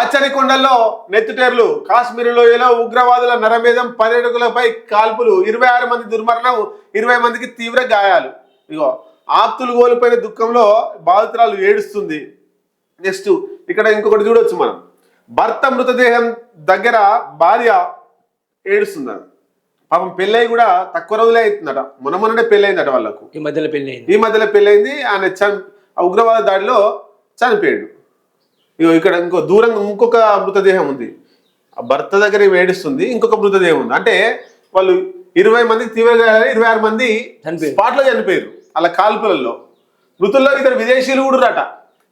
పచ్చని కొండల్లో నెత్తుటేర్లు కాశ్మీర్ లోయలో ఉగ్రవాదుల నరమేధం పర్యాటకులపై కాల్పులు. ఇరవై ఆరు మంది దుర్మరణం ఇరవై మందికి తీవ్ర గాయాలు. ఇగో ఆప్తులు కోల్పోయిన దుఃఖంలో బాధితురాలు ఏడుస్తుంది. నెక్స్ట్ ఇక్కడ ఇంకొకటి చూడొచ్చు మనం. భర్త మృతదేహం దగ్గర భార్య ఏడుస్తున్నారు పాపం పెళ్ళై కూడా తక్కువ రోజులే అవుతుందట. మొన్న మొన్ననే పెళ్ళయిందట వాళ్ళకు. ఈ మధ్యలో పెళ్ళి అయింది ఈ మధ్యలో పెళ్ళైంది ఆయన చని ఆ ఉగ్రవాద దాడిలో చనిపోయాడు. ఇగో ఇక్కడ ఇంకో దూరంగా ఇంకొక మృతదేహం ఉంది. ఆ భర్త దగ్గర ఈమె ఏడుస్తుంది ఇంకొక మృతదేహం ఉంది. అంటే వాళ్ళు ఇరవై మందికి తీవ్రంగా ఇరవై ఆరు మంది చనిపోయారు. స్పాట్లో చనిపోయారు అలా కాల్పులలో. మృతుల్లో ఇద్దరు విదేశీయులు కూడా రాట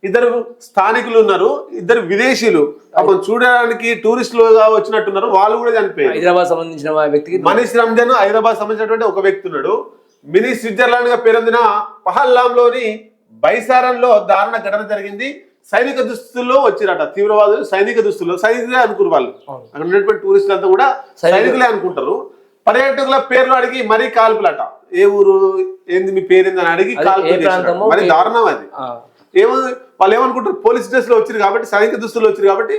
ఇద్దరు స్థానికులు ఉన్నారు ఇద్దరు విదేశీయులు. పాపం చూడడానికి టూరిస్టులుగా వచ్చినట్టున్నారు వాళ్ళు కూడా చనిపోయారు. హైదరాబాద్ సంబంధించిన వ్యక్తికి మనీష్ రంజాన్ హైదరాబాద్ సంబంధించినటువంటి ఒక వ్యక్తి ఉన్నాడు. మినీ స్విట్జర్లాండ్గా పేరొందిన పహల్లాంలోని బైసారంలో దారుణ ఘటన జరిగింది. సైనిక దుస్తుల్లో వచ్చిరట తీవ్రవాదులు సైనిక దుస్తుల్లో సైనికులే అనుకురు వాళ్ళు. అక్కడ ఉన్నటువంటి టూరిస్టులు అంతా కూడా సైనికులు. అనుకుంటారు. పర్యాటకుల పేర్లు అడిగి మరీ కాల్పులట. ఏ ఊరు ఏంది మీ పేరేంది అని అడిగి కాల్పులు మరి దారుణం అది. ఏమో వాళ్ళు ఏమనుకుంటారు? పోలీస్ డ్రెస్లో వచ్చారు కాబట్టి సైనిక దుస్తులు వచ్చారు కాబట్టి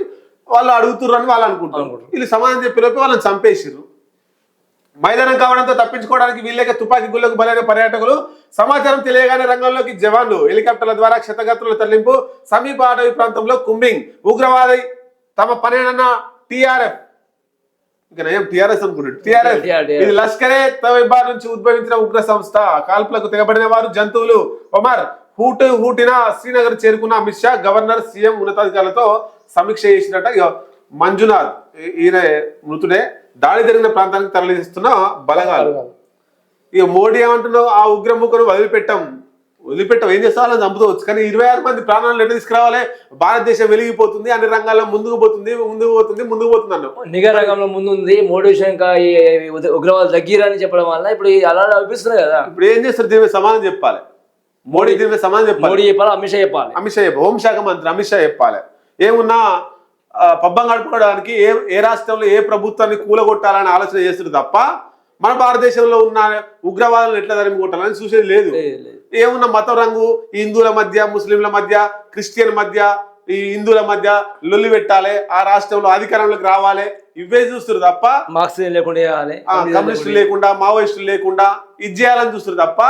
వాళ్ళు అడుగుతుర్రు అని వాళ్ళు అనుకుంటారు. అనుకుంటారు. వీళ్ళు సమాధానం చెప్పేలోపు వాళ్ళని చంపేసిర్రు. మైదానం కావడంతో తప్పించుకోవడానికి వీళ్ళక తుపాకీ గుళ్ళకు బలైన పర్యాటకులు సమాచారం తెలియగానే రంగంలోకి జవాన్లు హెలికాప్టర్ల ద్వారా క్షతగాత్రుల తరలింపు సమీప అటవీ ప్రాంతంలో కుంబింగ్ ఉగ్రవాది తమ పనేనన్న టిఆర్ఎఫ్. TRS TRS. ఇది లష్కరే తైబా నుంచి ఉద్భవించిన ఉగ్ర సంస్థ. కాల్పులకు తెగబడిన వారు జంతువులు. ఒమర్ హూట్ హూటిన శ్రీనగర్ చేరుకున్న అమిత్ షా గవర్నర్ సీఎం ఉన్నతాధికారులతో సమీక్ష చేసినట్ట మంజునాథ్. ఈయన మృతుడే. దాడి జరిగిన ప్రాంతానికి తరలిస్తున్న బలగాలు. ఇక మోడీ ఏమంటున్నావు? ఆ ఉగ్రముఖను వదిలిపెట్టాం. వదిలిపెట్టాం. ఏం చేస్తా వాళ్ళని చంపుకోవచ్చు. కానీ ఇరవై ఆరు మంది ప్రాణాలను ఎట్లా తీసుకురావాలి. భారతదేశం వెలిగిపోతుంది. అన్ని రంగాల్లో ముందుకు పోతుంది. ముందుకు పోతుంది. ముందుకు పోతుంది అన్నావు. నిఘా రంగంలో ముందు ఉంది మోడీ ఇంకా ఉగ్రవాదులు తగ్గిరని చెప్పడం వల్ల ఇప్పుడు అలా అనిపిస్తున్నాయి కదా. ఇప్పుడు ఏం చేస్తారు? దీని మీద సమాధానం చెప్పాలి. మోడీ దీని మీద సమాధానం చెప్పాలి. మోడీ చెప్పాలి అమిత్ షా చెప్పాలి. అమిత్ షా చెప్ప- హోంశాఖ మంత్రి అమిత్ షా చెప్పాలి. ఏమున్నా పబ్బం గడుపుకోవడానికి ఏ ఏ రాష్ట్రంలో ఏ ప్రభుత్వాన్ని కూలగొట్టాలని ఆలోచన చేస్తారు తప్ప మన భారతదేశంలో ఉన్న ఉగ్రవాదులను ఎట్లా తరిమి కొట్టాలని చూసేది లేదు. ఏమున్న మతం రంగు? ఈ హిందువుల మధ్య ముస్లింల మధ్య క్రిస్టియన్ మధ్య ఈ హిందువుల మధ్య లొల్లి పెట్టాలి ఆ రాష్ట్రంలో అధికారంలోకి రావాలి ఇవే చూస్తారు తప్ప మార్క్స్ లేకుండా కమ్యూనిస్టులు లేకుండా మావోయిస్టులు లేకుండా ఇది చేయాలని చూస్తారు తప్ప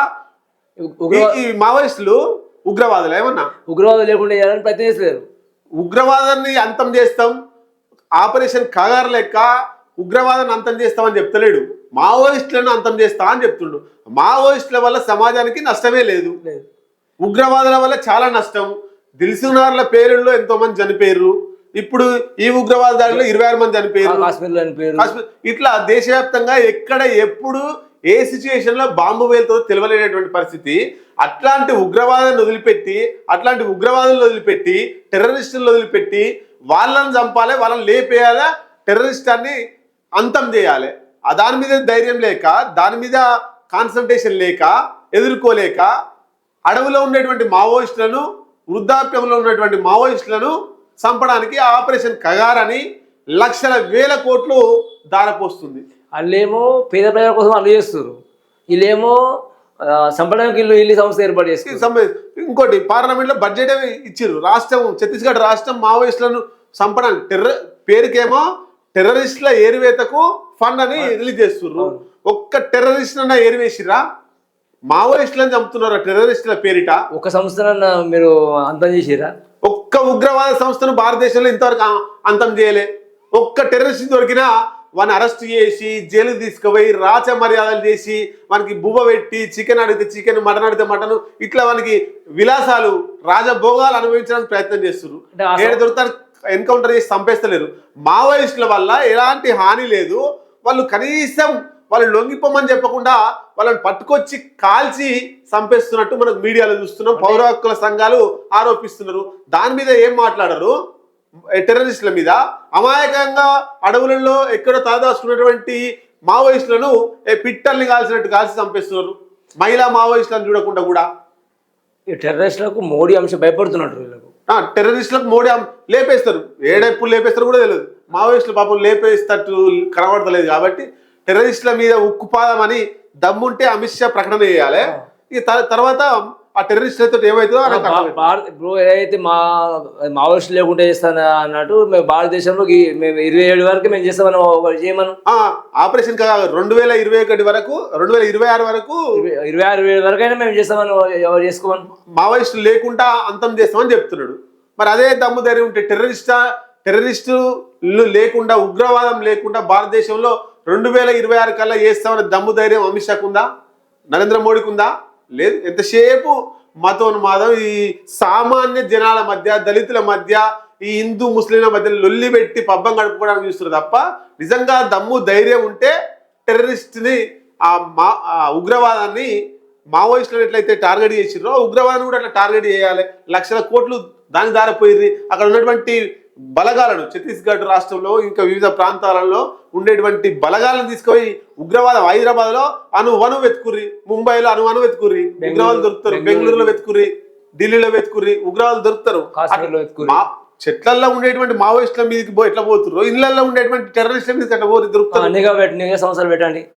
ఈ- మావోయిస్టులు ఉగ్రవాదులు ఏమన్నా? ఉగ్రవాదులు లేకుండా చేయాలని ప్రయత్నిస్తలేరు ఉగ్రవాదాన్ని అంతం చేస్తాం ఆపరేషన్ కగార్ లెక్క ఉగ్రవాదాన్ని అంతం చేస్తామని చెప్తలేడు. మావోయిస్టులను అంతం చేస్తా అని చెప్తుండు. మావోయిస్టుల వల్ల సమాజానికి నష్టమే లేదు. ఉగ్రవాదుల వల్ల చాలా నష్టం. దిల్సునార్ల పేరుల్లో ఎంతో మంది చనిపోయారు ఇప్పుడు ఈ ఉగ్రవాద దాడిలో ఇరవై ఆరు మంది చనిపోయారు ఇట్లా దేశవ్యాప్తంగా ఎక్కడ ఎప్పుడు ఏ సిచ్యుయేషన్లో బాంబు వేలుతుందో తెలియలేనటువంటి పరిస్థితి. అట్లాంటి ఉగ్రవాదాన్ని వదిలిపెట్టి అట్లాంటి ఉగ్రవాదులను వదిలిపెట్టి టెర్రరిస్టులను వదిలిపెట్టి వాళ్ళని చంపాలి వాళ్ళని లేపేయాలా టెర్రరిస్టాన్ని అంతం చేయాలి. ఆ దాని మీద ధైర్యం లేక దాని మీద కాన్సన్ట్రేషన్ లేక ఎదుర్కోలేక అడవిలో ఉండేటువంటి మావోయిస్టులను వృద్ధాప్యంలో ఉన్నటువంటి మావోయిస్టులను చంపడానికి ఆపరేషన్ కగారని లక్షల వేల కోట్లు దారపోస్తుంది వాళ్ళేమో పేద ప్రజల కోసం వాళ్ళు చేస్తారు వీళ్ళేమో ఆ, చంపడానికి ఇల్లు ఇల్లు సంస్థ ఏర్పాటు సంబ- ఇంకోటి పార్లమెంట్లో బడ్జెట్ ఇచ్చిర్రు. రాష్ట్రం ఛత్తీస్గఢ్ రాష్ట్రం మావోయిస్టులను చంపడానికి టెర్ర పేరుకేమో టెర్రరిస్టుల ఏరివేతకు ఫండ్ అని రిలీజ్ చేస్తుర్రు. ఒక్క టెర్రరిస్ట్ అన్న ఏరివేసిరా మావోయిస్టులను చంపుతున్నారు టెర్రరిస్టుల పేరిట? ఒక సంస్థ మీరు అంతం చేసిరా ఒక్క ఉగ్రవాద సంస్థను భారతదేశంలో ఇంతవరకు అంతం చేయలే. ఒక్క టెర్రరిస్ట్ దొరికినా వాని అరెస్ట్ చేసి జైలు తీసుకుపోయి రాచ మర్యాదలు చేసి వానికి బువ్వ పెట్టి చికెన్ అడిగితే చికెన్ మటన్ అడిగితే మటన్ ఇట్లా వానికి విలాసాలు రాజభోగాలు అనుభవించడానికి ప్రయత్నం చేస్తున్నారు ఏడు దొరుకుతారు ఎన్కౌంటర్ చేసి చంపేస్తలేరు. మావోయిస్టుల వల్ల ఎలాంటి హాని లేదు. వాళ్ళు కనీసం వాళ్ళు లొంగిపోమని చెప్పకుండా వాళ్ళని పట్టుకొచ్చి కాల్చి చంపేస్తున్నట్టు మనకు మీడియాలో చూస్తున్నాం. పౌర హక్కుల సంఘాలు ఆరోపిస్తున్నారు. దాని మీద ఏం మాట్లాడరు? టెర్రరిస్టుల మీద అమాయకంగా అడవులలో ఎక్కడో తలదాచుకున్నటువంటి మావోయిస్టులను పిట్టల్ని కాల్చినట్టు కాల్చి చంపేస్తున్నారు. మహిళా మావోయిస్టులను చూడకుండా కూడా. ఈ టెర్రరిస్టులకు మోడీ అంశం భయపడుతున్నట్టు వీళ్ళకు. టెర్రరిస్టులకు మోడీ లేపేస్తారు. ఏడెప్పుడు లేపేస్తారు కూడా తెలియదు. మావోయిస్టులు పాపం లేపేస్తట్టు కనబడతలేదు కాబట్టి టెర్రరిస్టుల మీద ఉక్కుపాదం అని దమ్ముంటే అమిత్ షా ప్రకటన చేయాలి. ఈ త- తర్వాత ఆ ఏమవుతుందో నాకు అర్థమైంది. భారత్ ఇప్పుడు ఏదైతే మా మావోయిస్ట్ లేకుండా చేస్తాను అన్నట్టు మేము భారతదేశంలో మేము ఇరవై ఏడు వరకు మేము చేస్తామని చేయమను ఆ, ఆపరేషన్ కా- రెండు వేల ఇరవై ఒకటి వరకు రెండు వేల ఇరవై ఆరు వరకు ఇరవై- ఆరు వరకు అయినా మేము చేస్తామని ఎవరు చేసుకోమను. మావోయిస్టులు లేకుండా అంతం చేస్తామని చెప్తున్నాడు. మరి అదే దమ్ము ధైర్యం ఉంటే టెర్రరిస్టా టెర్రరిస్టులు లేకుండా ఉగ్రవాదం లేకుండా భారతదేశంలో రెండు వేల ఇరవై ఆరు కల్లా చేస్తామని దమ్ము ధైర్యం అమిత్ షాకు ఉందా? నరేంద్ర మోడీకి ఉందా? లేదు. ఎంతసేపు మతోన్మాదం ఈ సామాన్య జనాల మధ్య దళితుల మధ్య ఈ హిందూ ముస్లింల మధ్య లొల్లి పెట్టి పబ్బం గడుపుకోవడానికి చూస్తున్నారు తప్ప నిజంగా దమ్ము ధైర్యం ఉంటే టెర్రరిస్ట్ని ఆ మా ఉగ్రవాదాన్ని మావోయిస్టులను ఎట్లయితే టార్గెట్ చేసిర్రో ఉగ్రవాదాన్ని కూడా అట్లా టార్గెట్ చేయాలి. లక్షల కోట్లు దాని దారిపోయి అక్కడ ఉన్నటువంటి బలగాలను ఛత్తీస్గఢ్ రాష్ట్రంలో ఇంకా వివిధ ప్రాంతాలలో ఉండేటువంటి బలగాలను తీసుకుపోయి ఉగ్రవాదం హైదరాబాద్లో అను వను వెతుకుర్రి ముంబైలో అను వను వెతుకుర్రి ఉగ్రవాదులు దొరుకుతారు బెంగళూరు. బెంగళూరులో వెతుకుర్రి ఢిల్లీలో వెతుకుర్రి ఉగ్రవాదులు దొరుకుతారు. చెట్లల్లో ఉండేటువంటి మావోయిస్టుల మీదకి ఎట్లా పోతుర్రో? ఇళ్ళలో ఉండేటువంటి టెర్రరిస్టుల మీదకి ఎట్లా పోరు? దొరుకుతారు. నిఘా సంవత్సరాలు పెట్టండి?